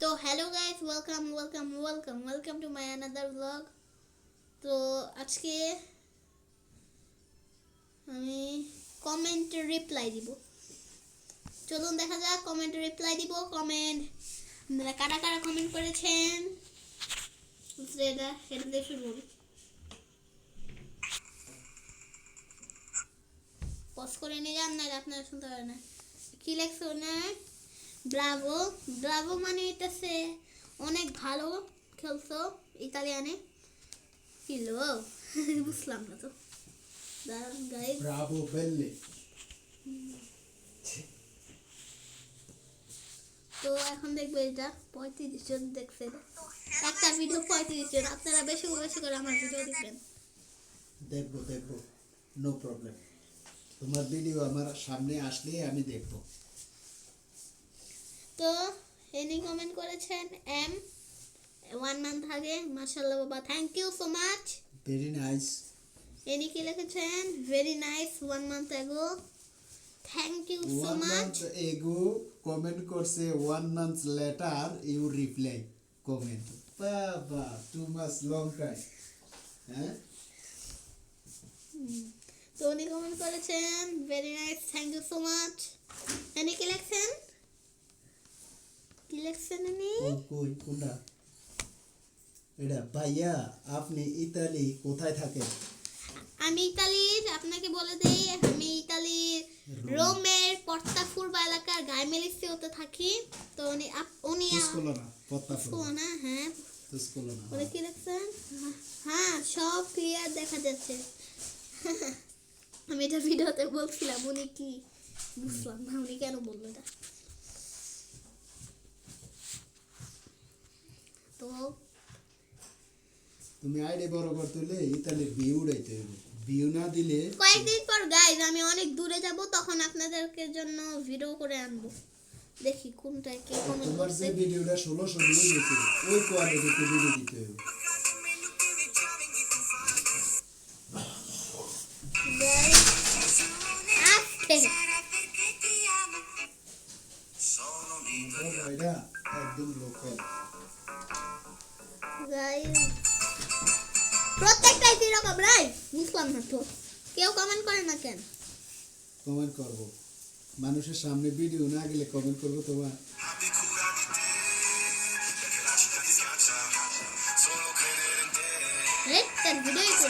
তো hello guys welcome welcome welcome welcome to my another blog তো আজকে আমি কমেন্ট রিপ্লাই দিব। চলুন দেখা যাক কমেন্টে রিপ্লাই দিব কমেন্ট আপনারা কারা কারা কমেন্ট করেছেন? পজ করে। নিয়ে যান না আপনারা শুনতে পারেন না। কি লেখছে, না? ব্রাভো ব্রাভো মানে এটাছে অনেক ভালো খেলছো ইতালিয়ানে। কি বুঝলাম না তো। দাঁড়ান. তো এখন দেখবে এটা পঁয়ত্রিশ জন দেখছে। একটা ভিডিও পঁয়ত্রিশ জন। আপনারা বেশি বেশি করে আমার ভিডিও দেখবেন। দেখব দেখব। নো প্রবলেম তোমার ভিডিও আমার সামনে আসলে আমি দেখব। তো এনি কমেন্ট করেছেন? এম ওয়ান মান্থ আগে? মার্শাল্লাহ বাবা thank you so much very nice any কি লিখেছেন? Very nice one month ago thank you so much ago comment করছে one month later you reply comment বাবা টু মাস লং টাইম হ্যাঁ? তো উনি কমেন্ট করেছেন very nice thank you so much any কি লিখছেন? কই কই কোনটা? এটা ভাইয়া আপনি ইতালি কোথায় থাকেন? আমি ইতালির আপনাকে বলে দেই আমি ইতালির রোমের পর্তাফুরবা এলাকার গাইমেলিসিওতে থাকি। তো উনি উনি না না হ্যাঁ। তুসকলো না ওরা কি লিখছেন হ্যাঁ সব ক্লিয়ার দেখা যাচ্ছে। আমি এটা ভিডিওতে বলছিলাম উনি কি? বুঝলাম না উনি কেন বলল এটা? তো। তুমি আইডি বড় করতে হলে ইতালির ভিউ উড়াইতে হবে ভিউ না দিলে কয়েকদিন পর গাইজ আমি অনেক দূরে যাব তখন আপনাদেরকে জন্য ভিডিও করে আনব। দেখি কোনটায় কে কমেন্ট তোমার যে ভিডিওটা ষোলোশো ভিউ গেছে ওই কোয়ালিটিতে ভিডিও দিতে হবে একদম লোকাল প্রত্যেকটাই কীরকম রাই বুঝলাম না তো কেউ কমেন্ট করে না কেন? কমেন্ট করব। মানুষের সামনে ভিডিও না গেলে কমেন্ট করব তোমার। ভিডিও